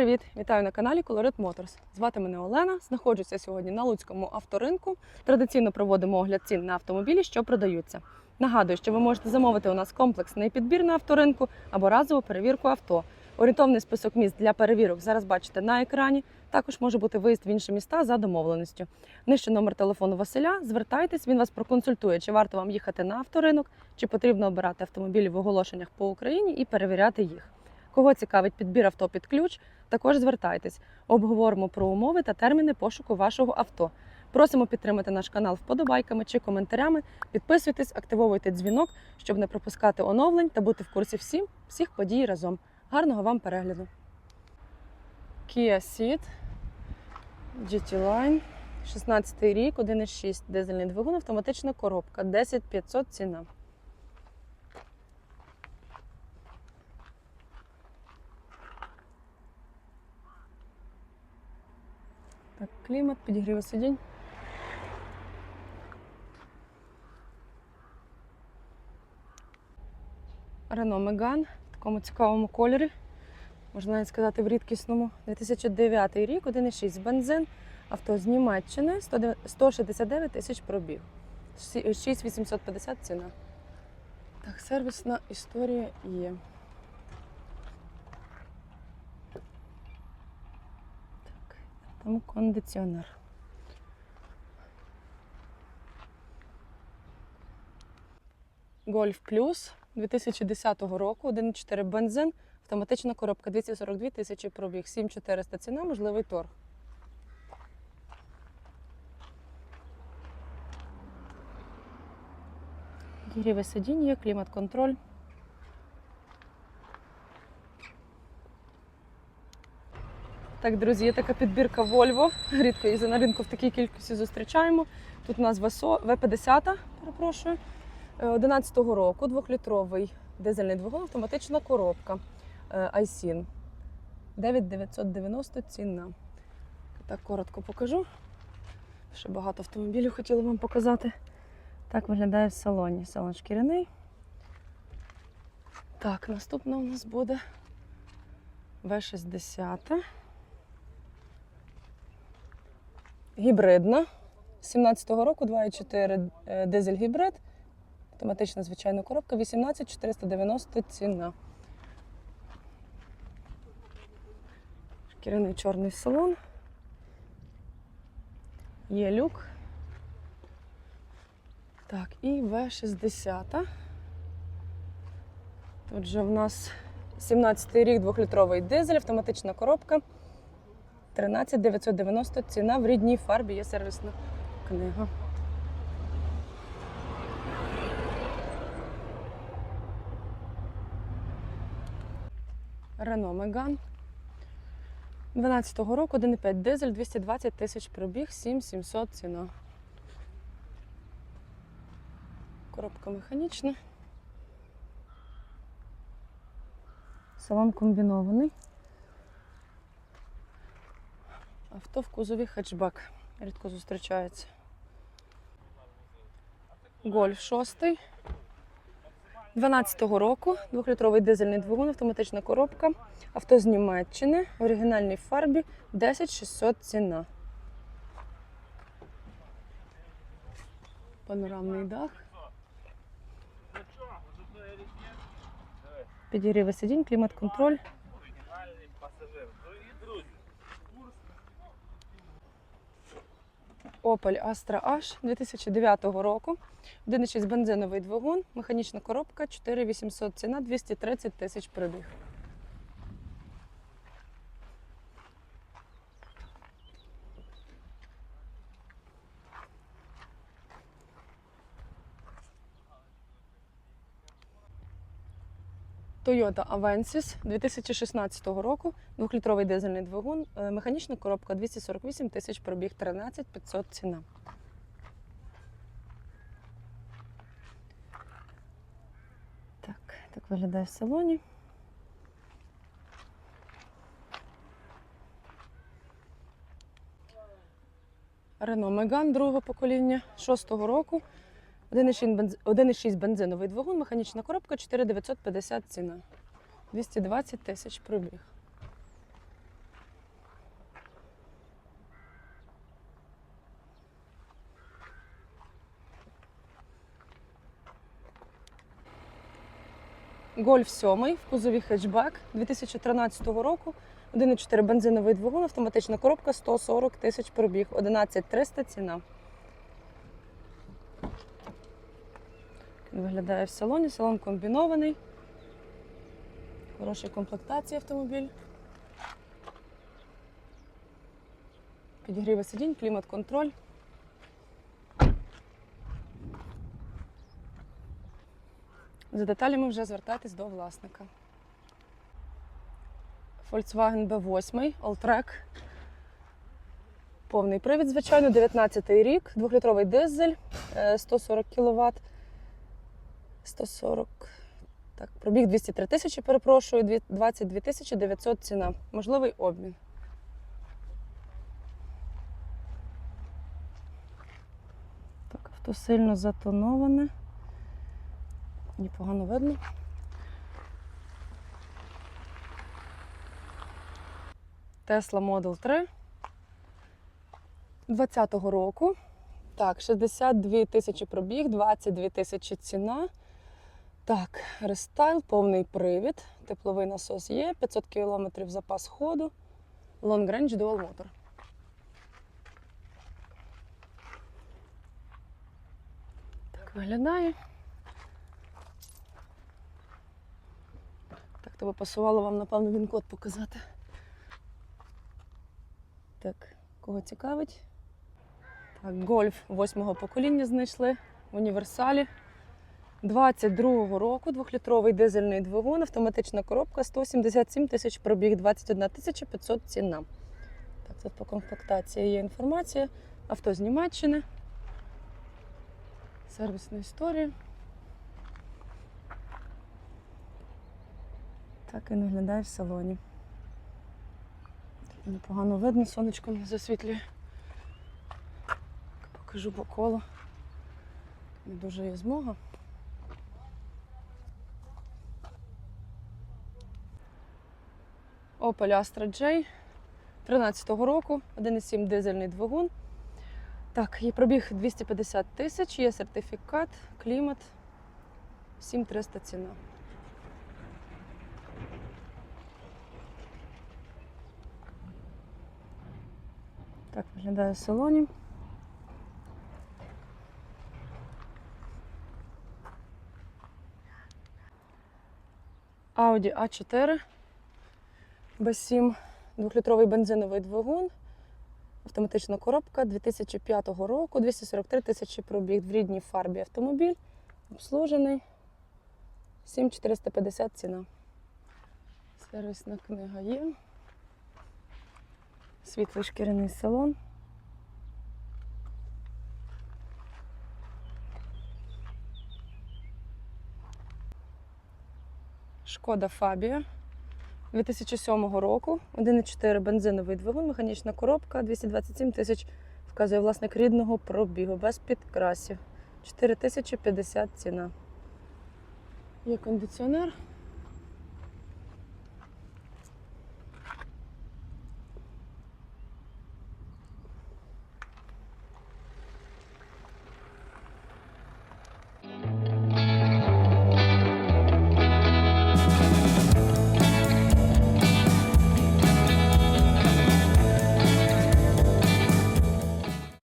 привіт! Вітаю на каналі Colorit Motors. Звати мене Олена. Знаходжуся сьогодні на Луцькому авторинку. Традиційно проводимо огляд цін на автомобілі, що продаються. Нагадую, що ви можете замовити у нас комплексний підбір на авторинку або разову перевірку авто. Орієнтовний список міст для перевірок зараз бачите на екрані. Також може бути виїзд в інші міста за домовленістю. Нижче номер телефону Василя. Звертайтесь, він вас проконсультує, чи варто вам їхати на авторинок, чи потрібно обирати автомобілі в оголошеннях по Україні і перевіряти їх. Кого цікавить підбір авто під ключ, також звертайтесь. Обговоримо про умови та терміни пошуку вашого авто. Просимо підтримати наш канал вподобайками чи коментарями. Підписуйтесь, активовуйте дзвінок, щоб не пропускати оновлень та бути в курсі всім, всіх подій разом. Гарного вам перегляду. Kia Ceed, GT Line, 16 рік, 1,6 дизельний двигун, автоматична коробка, 10500 ціна. Так, клімат, підігріви сидінь. Рено Меган в такому цікавому кольорі. Можна навіть сказати в рідкісному. 2009 рік, 1,6 бензин. Авто з Німеччини, 169 тисяч пробіг. 6850 ціна. Так, сервісна історія є. Там кондиціонер. Гольф Плюс 2010 року, 1,4 бензин, автоматична коробка 242 тисячі пробіг, 7400 ціна, можливий торг. Підігріве сидіння, клімат-контроль. Так, друзі, є така підбірка Volvo. Рідко її на ринку в такій кількості зустрічаємо. Тут у нас В50, перепрошую. 11-го року, двохлітровий дизельний двигун, автоматична коробка Айсін. 9990 ціна. Так коротко покажу. Ще багато автомобілів хотіла вам показати. Так виглядає в салоні. Салон шкіряний. Так, наступна у нас буде В60. Гібридна. 17-го року 2,4 дизель гібрид. Автоматична звичайна коробка 18 490 ціна. Шкіряний чорний салон. Є люк. Так, і В60. Тут же в нас 17-й рік, 2-літровий дизель, автоматична коробка. 13 990 ціна в рідній фарбі є сервісна книга. Рено Меган. 12-го року 1,5 дизель, 220 тисяч пробіг, 7700 ціна. Коробка механічна. Салон комбінований. Авто в кузові хетчбек. Рідко зустрічається. Гольф 6. 12-го року, двохлітровий дизельний двигун, автоматична коробка, авто з Німеччини, в оригінальній фарбі 10600 ціна. Панорамний дах. Підігріви сидінь, клімат-контроль. Opel Astra H 2009 року. 1,6 бензиновий двигун, механічна коробка, 4800 ціна, 230 тисяч пробіг. Toyota Avensis 2016 року, 2-літровий дизельний двигун, е, механічна коробка 248 тисяч пробіг, 13 500 ціна. Так, так виглядає в салоні. Renault Megane другого покоління 6-го року. 1,6 бензиновий двигун, механічна коробка 4950 ціна. 220 тисяч пробіг. Гольф 7 в кузові хетчбек 2013 року. 1,4 бензиновий двигун, автоматична коробка 140 тисяч пробіг, 11300 ціна. Виглядає в салоні, салон комбінований. Хороша комплектація автомобіль. Підігріви сидінь, клімат-контроль. За деталями вже звертайтесь до власника. Volkswagen B8 Alltrack. Повний привід, звичайно, 19 й рік, 2-літровий дизель, е, 140 кВт. 140. Так, пробіг 203 тисячі, перепрошую, 22 тисячі 900 ціна. Можливий обмін. Так, авто сильно затоноване. Непогано видно. Tesla Model 3 20-го року. Так, 62 тисячі пробіг, 22 тисячі ціна. Так, рестайл, повний привід, тепловий насос є, 500 км запас ходу, Long Range Dual Motor. Так виглядає. Так, то би пасувало вам, напевно, він код показати. Так, кого цікавить? Так, гольф восьмого покоління знайшли в універсалі. 22-го року, двохлітровий дизельний двигун, автоматична коробка, 177 тисяч пробіг, 21 тисяча 500 ціна. Так, тут по комплектації є інформація. Авто з Німеччини. Сервісна історія. Так і виглядає в салоні. Тут Непогано видно, сонечко не засвітлює. Покажу по колу. Не дуже є змога. Opel Astra J 13-го року, 1,7 дизельний двигун. Так, є пробіг 250 тисяч, є сертифікат, клімат, 7300 ціна. Так виглядає в салоні. Audi A4 B7, 2-літровий бензиновий двигун, автоматична коробка 2005 року, 243 тисячі пробіг в рідній фарбі автомобіль, обслужений, 7450 ціна. Сервісна книга є. Світлий шкіряний салон. Шкода Фабія 2007 року. 1,4 бензиновий двигун, механічна коробка, 227 тисяч вказує власник рідного пробігу, без підкрасів. 4050 ціна. Є кондиціонер.